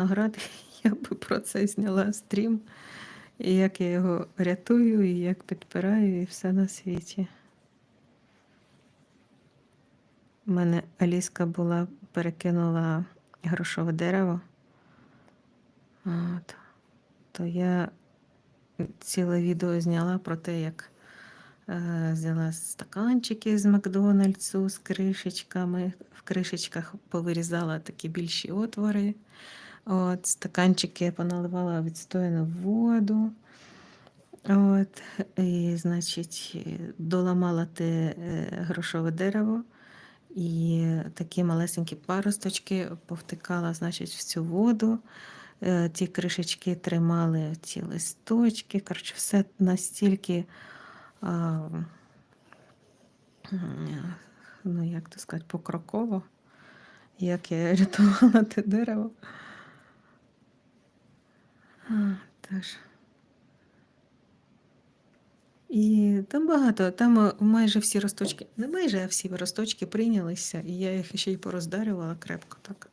виноград, я би про це зняла стрім, і як я його рятую, і як підпираю, і все на світі. У мене Аліска була, перекинула грошове дерево. От. То я ціле відео зняла про те, як е, взяла стаканчики з Макдональдсу з кришечками. В кришечках повирізала такі більші отвори. От, стаканчики я поналивала відстояну воду. От, і, значить, доламала те е, грошове дерево. І такі малесенькі паросточки повтикала, значить, в цю воду. Е, Ті кришечки тримали ці листочки. Коротше, все настільки, а, ну як то сказати, покроково, як я рятувала те дерево. Теж. І там багато, там е, майже всі росточки, не майже, а всі росточки прийнялися, і я їх ще й пороздарювала крепко так.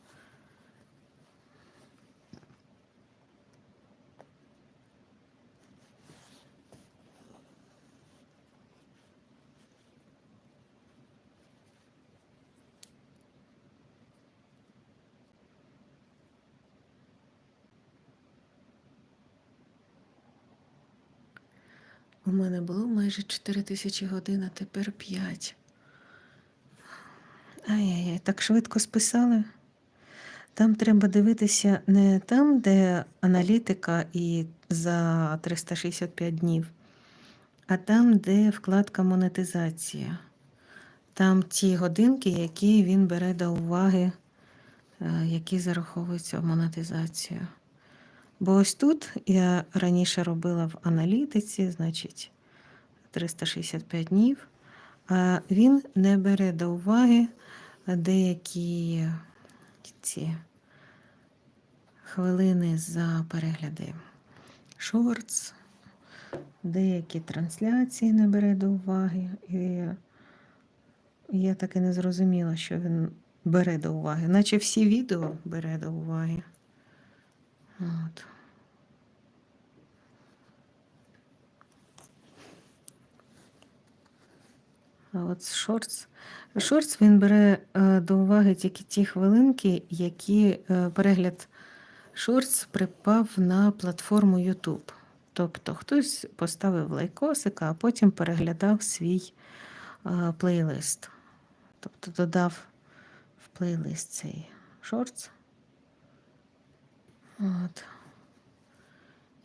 У мене було майже 4 тисячі годин, а тепер 5. Ай-яй-яй, так швидко списали. Там треба дивитися не там, де аналітика і за 365 днів, а там, де вкладка монетизація. Там ті годинки, які він бере до уваги, е, які зараховуються в монетизацію. Бо ось тут я раніше робила в аналітиці, значить 365 днів, а він не бере до уваги деякі ці хвилини за перегляди шортс, деякі трансляції не бере до уваги. І я так і не зрозуміла, що він бере до уваги, наче всі відео бере до уваги. От. А от шортс. Шортс він бере е, до уваги тільки ті хвилинки, які е, перегляд шортс припав на платформу YouTube. Тобто хтось поставив лайкосика, а потім переглядав свій е, плейлист. Тобто додав в плейлист цей шортс. От.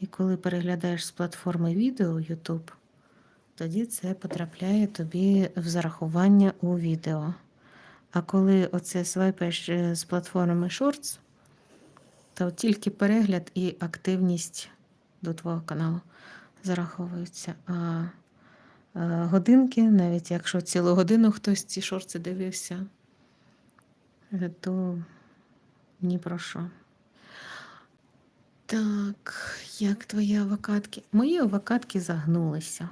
І коли переглядаєш з платформи відео YouTube, тоді це потрапляє тобі в зарахування у відео. А коли оце свайпаєш е, з платформи Shorts, то тільки перегляд і активність до твого каналу зараховуються. А е, годинки, навіть якщо цілу годину хтось ці шорти дивився, то ні про що. Так, як твої авокадки? Мої авокадки загнулися.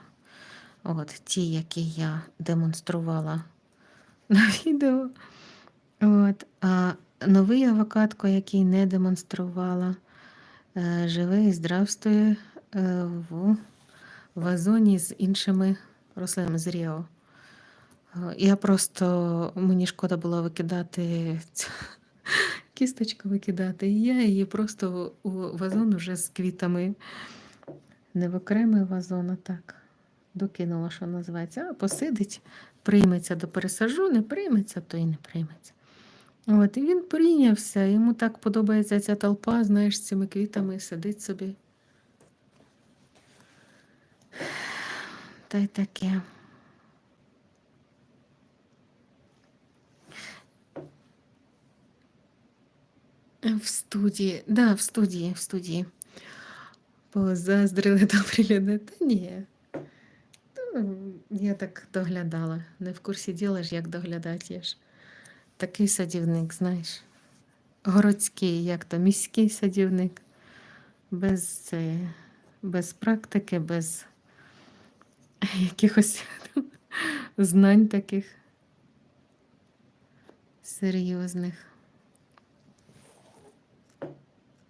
От ті, які я демонструвала на відео. От, а новий авокадко, який не демонструвала, е, живе і здравствує е, в вазоні з іншими рослинами з Ріо. Е, Я просто мені шкода було викидати кісточку викидати. І я її просто у вазон уже з квітами. Не в окремий вазон, а так. Докинула, що називається, а посидить, прийметься до пересажу, не прийметься, то і не прийметься. От, і він прийнявся, йому так подобається ця толпа, знаєш, з цими квітами сидить собі. Та й таке. В студії, да, в студії, в студії. Позаздрили добрі люди. Та ні. Я так доглядала. Не в курсі діла ж, як доглядати. Я ж такий садівник, знаєш. Городський, як то, міський садівник. Без, без практики, без якихось знань таких серйозних.